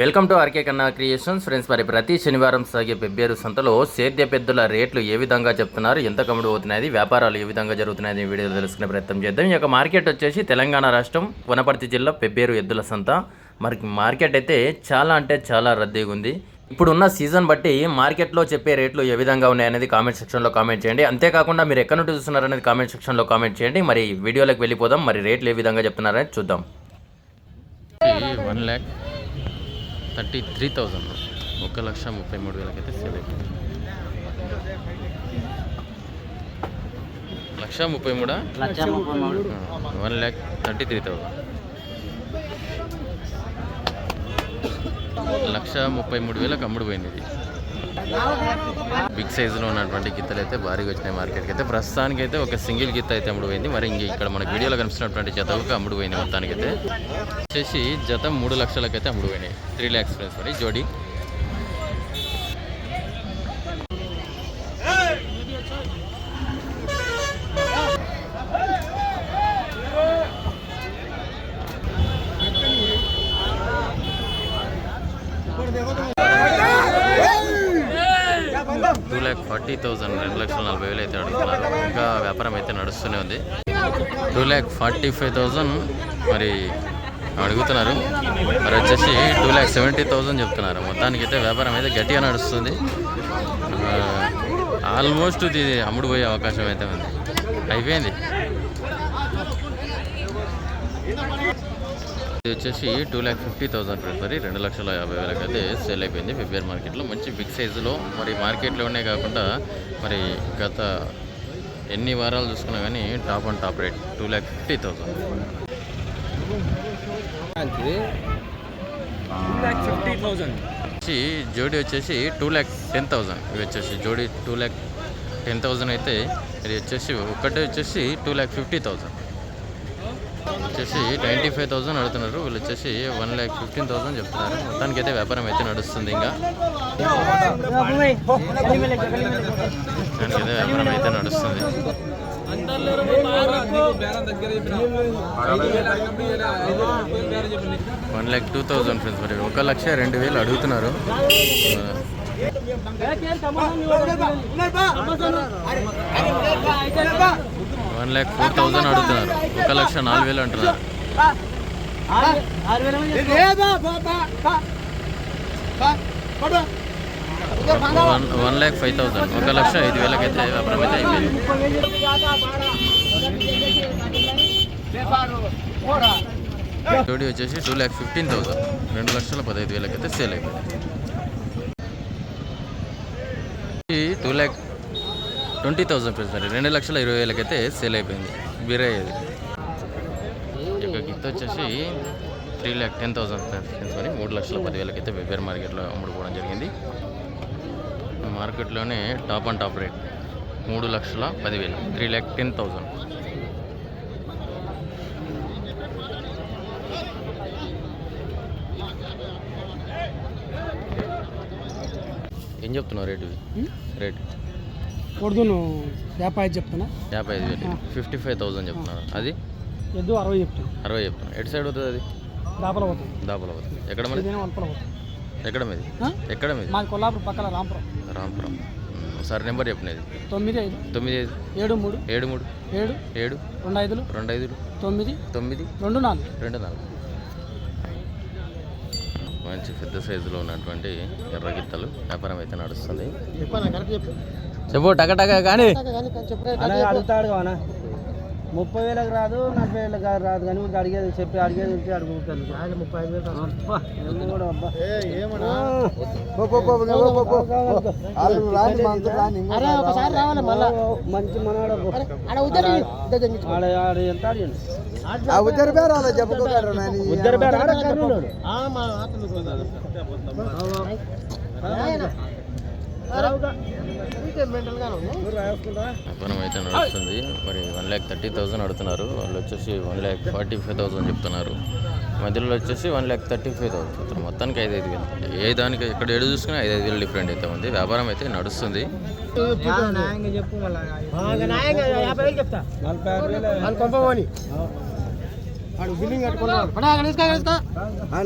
Welcome to RK Kanna creations. Friends మరి ప్రతి శనివారం సాగే పెబ్బేరు సంతలో సేద్య పెద్దల రేట్లు ఏ విధంగా చెప్తున్నారు ఎంత కమ్ముడు అవుతున్నాయి వ్యాపారాలు ఏ విధంగా జరుగుతున్నాయి వీడియో తెలుసుకునే ప్రయత్నం చేద్దాం. ఈ యొక్క మార్కెట్ వచ్చేసి తెలంగాణ రాష్ట్రం వనపర్తి జిల్లా పెబ్బేరు ఎద్దుల సంత. మరి మార్కెట్ అయితే చాలా అంటే చాలా రద్దీగా ఉంది. ఇప్పుడున్న సీజన్ బట్టి మార్కెట్లో చెప్పే రేట్లు ఏ విధంగా ఉన్నాయనేది కామెంట్ సెక్షన్లో కామెంట్ చేయండి. అంతేకాకుండా మీరు ఎక్కడ నుండి చూస్తున్నారనేది కామెంట్ సెక్షన్లో కామెంట్ చేయండి. మరి వీడియోలోకి వెళ్ళిపోదాం. మరి రేట్లు ఏ విధంగా చెప్తున్నారని చూద్దాం. One lakh thirty three thousand. ఒక లక్ష ముప్పై మూడు వేలకైతే సేల్ అయిపోయింది. లక్ష ముప్పై మూడా? One lakh thirty three thousand. లక్ష ముప్పై మూడు వేలకు అమ్ముడు పోయింది ఇది. బిగ్ సైజులో ఉన్నటువంటి గిత్తలు అయితే భారీగా వచ్చినాయి మార్కెట్కి అయితే. ప్రస్తుతానికి అయితే ఒక సింగిల్ గిత్త అయితే అమ్ముడు పోయింది. మరి ఇంక ఇక్కడ మనకి వీడియోలో కనిపిస్తున్నటువంటి జతకు అమ్ముడు పోయింది మొత్తానికి అయితే వచ్చేసి జత మూడు లక్షలకైతే అమ్ముడు పోయినాయి. త్రీ ల్యాక్స్ ప్రైస్ మరి జోడీ టూ ల్యాక్ ఫార్టీ థౌజండ్ రెండు లక్షల నలభై వేలు అయితే అడుగుతున్నారు ఇంకా వ్యాపారం అయితే ఉంది. Two lakh forty five thousand మరి అడుగుతున్నారు. మరి వచ్చేసి టూ ల్యాక్ సెవెంటీ థౌజండ్ చెప్తున్నారు. మొత్తానికి అయితే వ్యాపారం అయితే గట్టిగా నడుస్తుంది. ఆల్మోస్ట్ ఇది అమ్ముడు పోయే అవకాశం అయితే ఉంది. అయిపోయింది. ఇది వచ్చేసి టూ ల్యాక్ ఫిఫ్టీ థౌసండ్ మరి రెండు లక్షల యాభై వేలకు అయితే సేల్ అయిపోయింది. ఫిబ్రవరి మార్కెట్లో మంచి బిగ్ సైజులో మరి మార్కెట్లోనే కాకుండా మరి గత ఎన్ని వారాలు చూసుకున్నా కానీ top and top rate. Two lakh fifty thousand. Fifty thousand వచ్చి జోడీ వచ్చేసి టూ ల్యాక్ టెన్ థౌసండ్. ఇవి వచ్చేసి జోడీ టూ ల్యాక్ టెన్ థౌసండ్ అయితే ఇది వచ్చేసి ఒక్కటే వచ్చేసి టూ ల్యాక్ ఫిఫ్టీ థౌసండ్. వచ్చేసి నైంటీ ఫైవ్ థౌసండ్ అడుగుతున్నారు. వీళ్ళు వచ్చేసి వన్ ల్యాక్ ఫిఫ్టీన్ థౌసండ్ చెప్తున్నారు. మొత్తానికి అయితే వ్యాపారం అయితే నడుస్తుంది ఇంకా. దానికైతే వ్యాపారం అయితే నడుస్తుంది. One lakh two thousand friends మరి ఒక లక్ష రెండు వేలు అడుగుతున్నారు. వన్ ల్యాక్ ఫోర్ థౌజండ్ అడుగుతున్నారు. ఒక లక్ష నాలుగు వేలు అంటున్నారు. One one lakh five thousand ఒక లక్ష ఐదు వేలకైతే వ్యాపారం అయితే అయిపోయింది. జోడీ వచ్చేసి టూ ల్యాక్ ఫిఫ్టీన్ థౌసండ్ రెండు లక్షల పదహైదు వేలకైతే సేల్ అయిపోయింది. Two lakh twenty thousand price మరి రెండు లక్షల ఇరవై వేలకైతే సేల్ అయిపోయింది. బీరయ్య ఇది యొక్క గిఫ్ట్ వచ్చేసి three lakh ten thousand friends మరి? మూడు లక్షల పదివేలకైతే వెబ్బేర్ మార్కెట్లో అమ్ముడుకోవడం జరిగింది. మార్కెట్లోనే టాప్ అండ్ టాప్ రేట్. మూడు లక్షల పదివేలు త్రీ ల్యాక్ టెన్ థౌసండ్. ఏం చెప్తున్నావు రేటు? రేటు. కొడుతును యాభై ఐదు చెప్తున్నా? యాభై ఐదు వేలు. ఫిఫ్టీ ఫైవ్ థౌసండ్ చెప్తున్నారు అది? ఎద్దు అరవై చెప్తాను అరవై చెప్తున్నా. ఎటు సైడ్ అవుతుంది అది? దాపల పోతుంది. దాపల అవుతుంది ఎక్కడ మరి? వలపల పోతుంది. ఎక్కడ మీది? ఎక్కడ మీది? మాది కొల్లాపురం పక్కన రాంపురం. రాంపురం. సార్ నెంబర్ చెప్పినది తొమ్మిది ఐదు. తొమ్మిది ఐదు. ఏడు మూడు. ఏడు మూడు. ఏడు. ఏడు. రెండు ఐదులు. రెండు ఐదులు. తొమ్మిది. తొమ్మిది. రెండు నాలుగు. రెండు నాలుగు. మంచి పెద్ద సైజులో ఉన్నటువంటి ఎర్ర గిత్తలు వ్యాపారం అయితే నడుస్తుంది. చెప్పు టక టక కానీ. అడుగుతాడు కానా ముప్పై వేలకు రాదు నలభై వేలకు రాదు కానీ ఊరికి అడిగేది చెప్పి అడిగేది ఉంటే అడుగుతాను ముప్పై ఐదు వేలు కూడా అబ్బా. ఒకసారి రావాలి. మళ్ళా. మంచి మనవాడు ఆడ ఆడ ఎంత అడిగింది ఉద్దరి పేరు చెప్పుకోగలరు ఉద్దరు పేరు ఆడ కర్నూలు వ్యాపారం అయితే నడుస్తుంది. మరి వన్ ల్యాక్ థర్టీ థౌసండ్ అడుగుతున్నారు. వాళ్ళు వచ్చేసి one lakh forty five thousand చెప్తున్నారు. మధ్యలో వచ్చేసి one lakh thirty five thousand మొత్తానికి ఐదు ఐదు వేలు. ఏ దానికి ఎక్కడ ఏడు చూసుకుని ఐదు ఐదు వేలు డిఫరెంట్ అయితే ఉంది. వ్యాపారం అయితే నడుస్తుంది.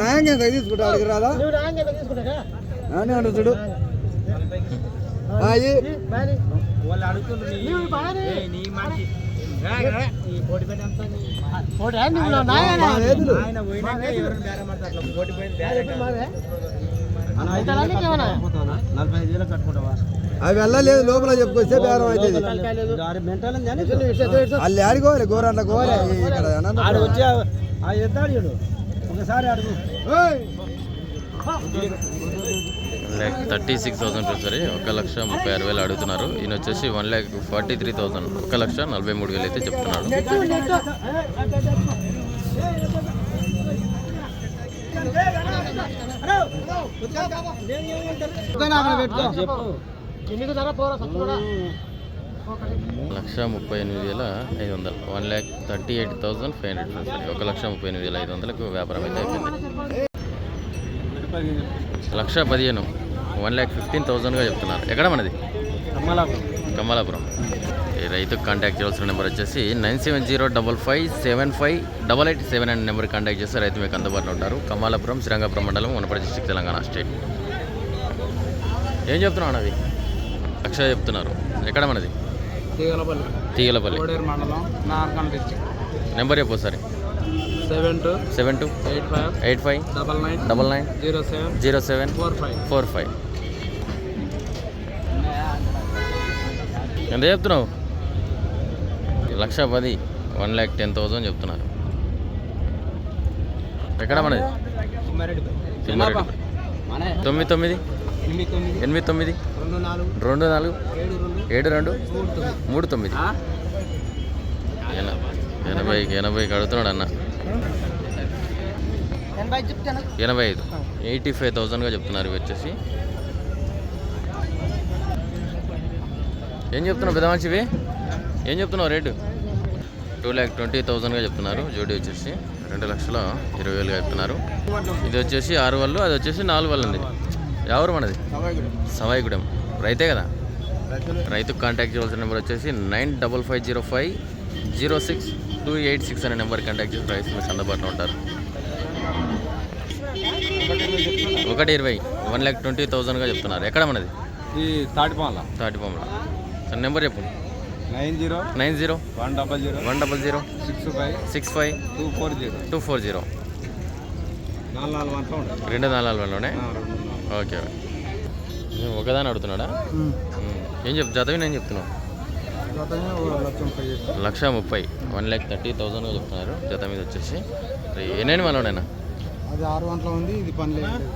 న్యాయంగా తీసుకుంటా అడిగి రాదా? అడుగుతాడు వాళ్ళు అడుగుతున్నారు అవి వెళ్ళలేదు లోపల చెప్పుకొస్తే బేరం అవుతుంది వాళ్ళు ఆడుకోవాలి గోరంట్ల కోవాలి ఇక్కడ అనంతపురం. ఆడు వచ్చి ఆ ఎత్తాడు చూడు ఒకసారి అడుగు ల్యాక్ థర్టీ సిక్స్ థౌసండ్ సరే ఒక లక్ష ముప్పై ఆరు వేలు అడుగుతున్నారు. ఈయన వచ్చేసి one lakh forty three thousand ఒక లక్ష నలభై మూడు వేలు అయితే చెప్తున్నాడు. లక్ష ముప్పై ఎనిమిది వేల ఐదు వందలు. One lakh thirty eight thousand five hundred సరే ఒక లక్ష ముప్పై ఎనిమిది వేల ఐదు వందలకు వ్యాపారం అయితే అయిపోయింది. లక్ష పదిహేను. వన్ ల్యాక్ ఫిఫ్టీన్ థౌసండ్గా చెప్తున్నారు. ఎక్కడ మనది? కమలాపురం. ఈ రైతుకు కాంటాక్ట్ చేయాల్సిన నెంబర్ వచ్చేసి nine seven zero double five seven five double eight seven అనే నెంబర్ కాంటాక్ట్ చేస్తే రైతు మీకు అందుబాటులో ఉంటారు. కమలాపురం శ్రీరంగపురం మండలం వనపర్తి డిస్ట్రిక్ట్ తెలంగాణ స్టేట్ ఏం చెప్తున్నావు అవి లక్ష చెప్తున్నారు. ఎక్కడ మనది? తీగలపల్లి. మండలం నార్కల్ నెంబర్ చెప్పు ఒకసారి. Seven two seven two eight five eight five double nine double nine zero seven zero seven four five. Four five ఎంత చెప్తున్నావు? లక్ష పది వన్ ల్యాక్ టెన్ థౌసండ్ చెప్తున్నారు. ఎక్కడ మనది? తొమ్మిది తొమ్మిది? ఎనిమిది తొమ్మిది. రెండు నాలుగు. ఏడు రెండు. మూడు తొమ్మిది. ఎనభైకి ఎనభైకి అడుగుతున్నాడు అన్న. ఎనభై ఐదు. ఎయిటీ ఫైవ్ థౌసండ్గా చెప్తున్నారు ఇవి వచ్చేసి. ఏం చెప్తున్నావు పెద్ద మనిషివి ఏం చెప్తున్నావు రేటు? టూ ల్యాక్ ట్వంటీ థౌసండ్గా చెప్తున్నారు జోడీ వచ్చేసి రెండు లక్షల ఇరవై వేలుగా చెప్తున్నారు. ఇది వచ్చేసి ఆరు వాళ్ళు అది వచ్చేసి నాలుగు వాళ్ళు ఉంది ఎవరు మనది సవాయిగూడెం రైతే కదా? రైతుకు కాంటాక్ట్ చేయాల్సిన నెంబర్ వచ్చేసి nine double five zero five zero six two eight six అనే నెంబర్ కాంటాక్ట్ చేసి రైతు మీకు అందుబాటులో ఉంటారు. ఒకటి ఇరవై వన్ ల్యాక్ ట్వంటీ థౌసండ్గా చెప్తున్నారు. ఎక్కడ మనది? ఈ తాటిపాల తాటిపాముల. సార్ నెంబర్ చెప్పు. Nine zero nine zero one double zero one double zero six five six five two four zero two four zero. రెండు నాలుగు వాళ్ళలోనే ఓకే ఓకే. ఒకదాని అడుగుతున్నాడా. ఏం చెప్ జతవి నేను చెప్తున్నావు? లక్ష ముప్పై వన్ ల్యాక్ థర్టీ థౌసండ్గా చెప్తున్నారు. జత మీద వచ్చేసి. ఎన్నెన్ని వాళ్ళోనైనా అది ఆరు గంటల ఉంది ఇది పని లేదు.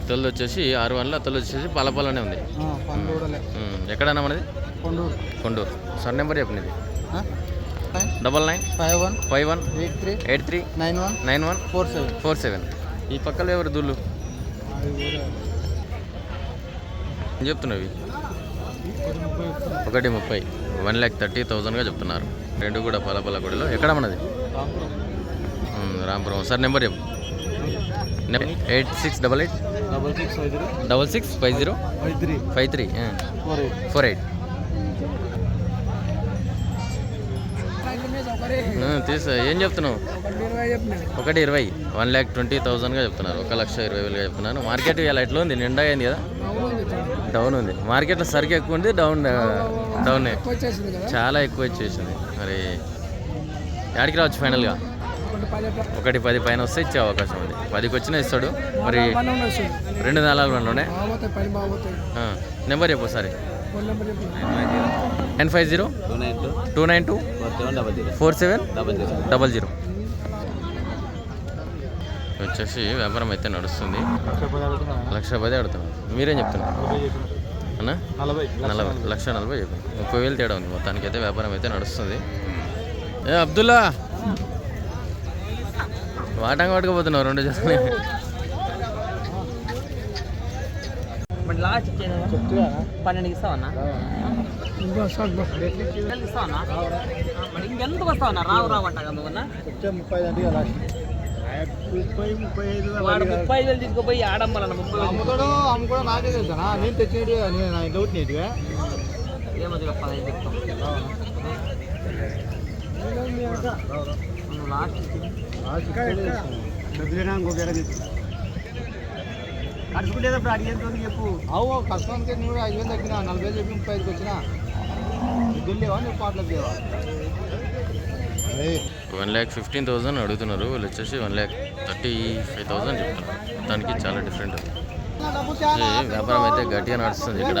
ఇతరులు వచ్చేసి ఆరు వందలు అతలు వచ్చేసి పలపలనే ఉంది. ఎక్కడన్నా మనది? కొండూరు. కొండూరు. సార్ నెంబర్ చెప్పండి double nine? Five one? Five one? Eight three? Eight three? Nine one? Nine one? Four seven? Four seven. ఈ పక్కలో ఎవరు దూళ్ళు చెప్తున్నావు? ఒకటి ముప్పై. వన్ ల్యాక్ థర్టీ థౌజండ్గా చెప్తున్నారు. రెండు కూడా పలపల గుడిలో. ఎక్కడ మనది? రాంపురం. సార్ నెంబర్ చెప్పు. Eight six double eight? Double six five zero? Double six five zero? Five three? Five three four eight four eight తీసా ఏం చెప్తున్నావు? ఒకటి ఇరవై. వన్ ల్యాక్ ట్వంటీ థౌసండ్గా చెప్తున్నారు. ఒక లక్ష ఇరవై వేలుగా చెప్తున్నారు. మార్కెట్ ఇలా ఎట్లా ఉంది? నిండా అయింది కదా? డౌన్ ఉంది. మార్కెట్లో సరుకు ఎక్కువ ఉంది డౌన్ డౌన్. చాలా ఎక్కువ వచ్చేసింది. మరి యాడికి రావచ్చు ఫైనల్గా? ఒకటి పది పైన వస్తే ఇచ్చే అవకాశం ఉంది. పదికి వచ్చినా ఇస్తాడు. మరి రెండు నాలుగు వన్లోనే? నెంబర్ చెప్పు సరే nine five zero two nine two four seven double zero వచ్చేసి వ్యాపారం అయితే నడుస్తుంది. లక్ష పది అడుగుతున్నాను మీరేం చెప్తున్నారు? అన్నా? నలభై. లక్ష నలభై చెప్పండి ముప్పై వేలు తేడా ఉంది. మొత్తానికి అయితే వ్యాపారం అయితే నడుస్తుంది. ఏ అబ్దుల్లా? వాటంగా పట్టుకుపోతున్నావు రెండు జతని పన్నెండుకి ఇస్తావన్నా ఇస్తావన్నా మరి ఇంకెందుకు వస్తావన్నా రావు రావు అంట కదా నువ్వన్నా ముప్పై అంటే లాస్ట్ ముప్పై ముప్పై ఐదు వాడు ముప్పై ఐదు వేలు తీసుకుపోయి ఆడమ్మలన్న ముప్పై వేలు అమ్ముతాడు అమ్ముకోవడం నాకే తెలుసా నేను తెచ్చినట్టు నేను నా డౌట్ నీట్గా ఏమో పదహైదు చెప్తాం లాస్ట్ చెప్పు. అవు కస్టమర్కి నువ్వు ఐదు వేలు తగ్గిన నలభై వేలు చెప్పి ముప్పై ఐదుకి వచ్చిన. లేవా? నువ్వు పాటలకు లేవా? వన్ ల్యాక్ ఫిఫ్టీన్ థౌసండ్ అడుగుతున్నారు. వీళ్ళు వచ్చేసి one lakh thirty five thousand చెప్తున్నారు. దానికి చాలా డిఫరెంట్. వ్యాపారం అయితే గట్టిగా నడుస్తుంది ఇక్కడ.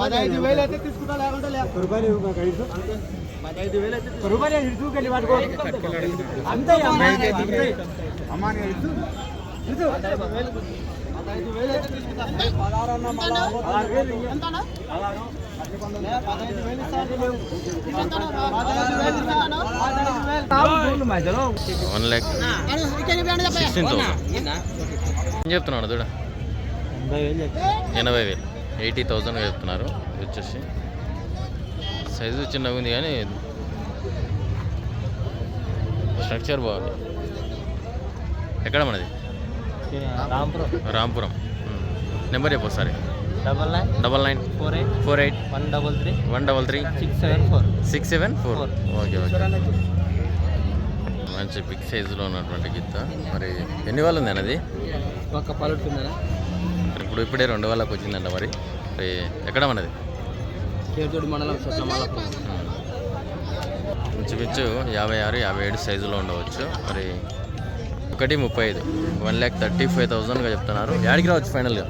పదహైదు వేలు అయితే తీసుకుంటా లేకుంటే పదహైదు వేలు అయితే అంతే. అమ్మా నేను ఇచ్చు. పదహైదు వేలు అయితే తీసుకుంటా. పదహారు అన్న మళ్ళా పదహారు వేలు ఇయ్యి. పదహారు. పదహైదు వేలు ఇస్తాను లేవు. పదహైదు వేలు ఇస్తాను. పదహైదు వేలు. వన్ ల్యాక్ సిక్స్టీన్ థౌసండ్ ఏం చెప్తున్నాడు చూడ. ఎనభై వేలు. ఎయిటీ థౌసండ్ చెప్తున్నారు వచ్చేసి. సైజు చిన్నగా ఉంది కానీ స్ట్రక్చర్ బాగుంది. ఎక్కడ మనది? రాంపురం. రాంపురం. నెంబర్ చెప్పు ఒకసారి. Double nine double nine four eight four eight one double three one double three six seven four. Six seven four. Okay okay. మంచి బిగ్ సైజులో ఉన్నటువంటి గిత్త. మరి ఎన్ని వాళ్ళు ఉంది అన్నది పలుతుందా మరి ఇప్పుడు ఇప్పుడే రెండు వాళ్ళకి వచ్చిందంట మరి. మరి ఎక్కడ మనది? మండలం సత్యమాలపురం. ఇంచుమించు యాభై ఆరు యాభై ఏడు సైజులో ఉండవచ్చు. మరి ఒకటి ముప్పై ఐదు. వన్ ల్యాక్ థర్టీ ఫైవ్ థౌజండ్గా చెప్తున్నారు. యాడికి రావచ్చు ఫైనల్గా?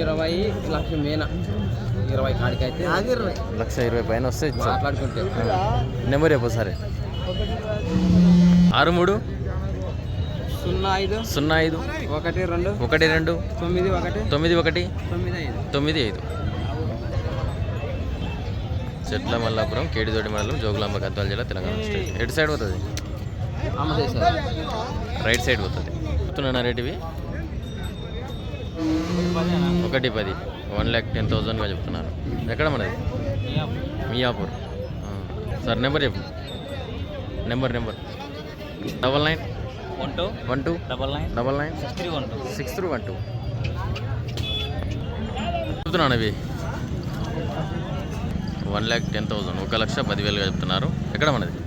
ఇరవై లక్ష మేన. ఇరవై కాడికి అయితే లక్ష ఇరవై పైన వస్తే మాట్లాడుకుంటే. నెంబర్ చెప్పు సరే ఆరు మూడు? సున్నా ఐదు సున్నా ఐదు ఒకటి రెండు. ఒకటి రెండు. తొమ్మిది ఒకటి. తొమ్మిది ఒకటి. తొమ్మిది ఐదు. తొమ్మిది ఐదు. చెట్ల మల్లాపురం కేడిదోడి మండలం జోగులాంబ గద్వాల జిల్లా తెలంగాణ స్టేట్. ఎటు సైడ్ పోతుంది? రైట్ సైడ్ పోతుంది. చెప్తున్నా రేటువి ఒకటి పది. వన్ ల్యాక్ టెన్ థౌజండ్గా చెప్తున్నారు. ఎక్కడ మనది? మియాపూర్. సార్ నెంబర్ చెప్పు. Number number. Double nine. One two one two double nine double nine six three one two six three one two చెప్తున్నాను అవి వన్ ల్యాక్ టెన్ థౌజండ్ ఒక లక్ష పదివేలుగా చెప్తున్నారు. ఎక్కడ మనది?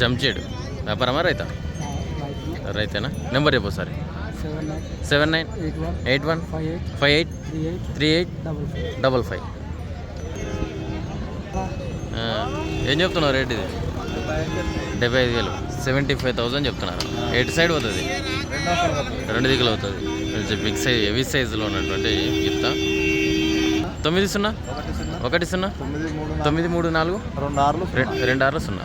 జంచేడు వ్యాపారమా రైతా? రైతేనా? నెంబర్ చెప్పు ఒకసారి. Seven nine seven nine eight one eight one five eight five eight three eight three eight double five double five ఏం చెప్తున్నావు రేట్ ఇది? డెబ్బై ఐదు వేలు. సెవెంటీ ఫైవ్ థౌసండ్ చెప్తున్నారు. ఎయిట్ సైడ్ పోతుంది? రెండు దిగులు అవుతుంది కొంచెం బిగ్ సైజ్ హెవీ సైజులో ఉన్నటువంటి గిత్త. తొమ్మిది సున్నా? ఒకటి సున్నా? తొమ్మిది మూడు నాలుగు? రెండు ఆరులు రెండు ఆరులు సున్నా.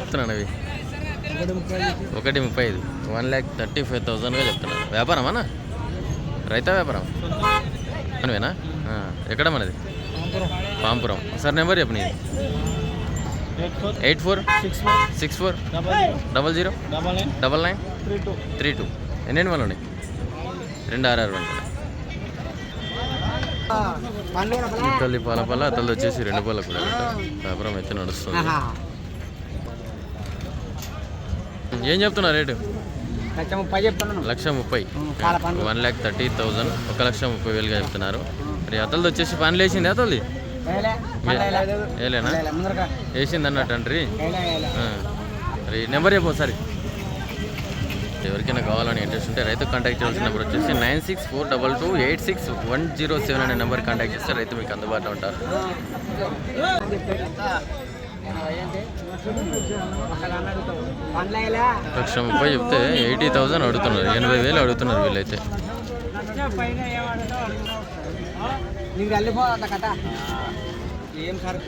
చెప్తున్నాను అవి ఒకటి ముప్పై ఐదు. వన్ ల్యాక్ థర్టీ ఫైవ్ థౌజండ్గా చెప్తున్నాను వ్యాపారమానా రైతా వ్యాపారం? మనవేనా ఎక్కడ మనది? పాంపురం. సార్ నెంబర్ చెప్పు నీది. Eight four? Six four. Six four? Double zero. Double nine. Three two. ఎన్నెండు వాళ్ళు ఉన్నాయి? రెండు ఆరు ఆరు ఉంటాయి ఇతల్లి పాల పాల అతలు వచ్చేసి రెండు పాల కూడా వ్యాపారం అయితే నడుస్తుంది. ఏం చెప్తున్నా రేటు? లక్ష ముప్పై. One lakh thirty thousand. ఒక లక్ష ముప్పై వేలుగా చెప్తున్నారు. మరి అతలది వచ్చేసి పని లేచింది అతలది ముందరగా. వేసింది అన్నట్టు మరి నెంబర్ చెప్పు ఒకసారి. ఎవరికైనా కావాలని ఇంట్రెస్ట్ ఉంటే రైతు కాంటాక్ట్ చేయాల్సిన నెంబర్ వచ్చేసి nine six four double two eight six one zero seven అనే నెంబర్ కాంటాక్ట్ చేస్తే రైతు మీకు అందుబాటులో ఉంటారు. లక్ష ముప్పై చెప్తే ఎయిటీ థౌజండ్ అడుగుతున్నారు. ఎనభై వేలు అడుగుతున్నారు వీళ్ళైతే. ఏం సార్?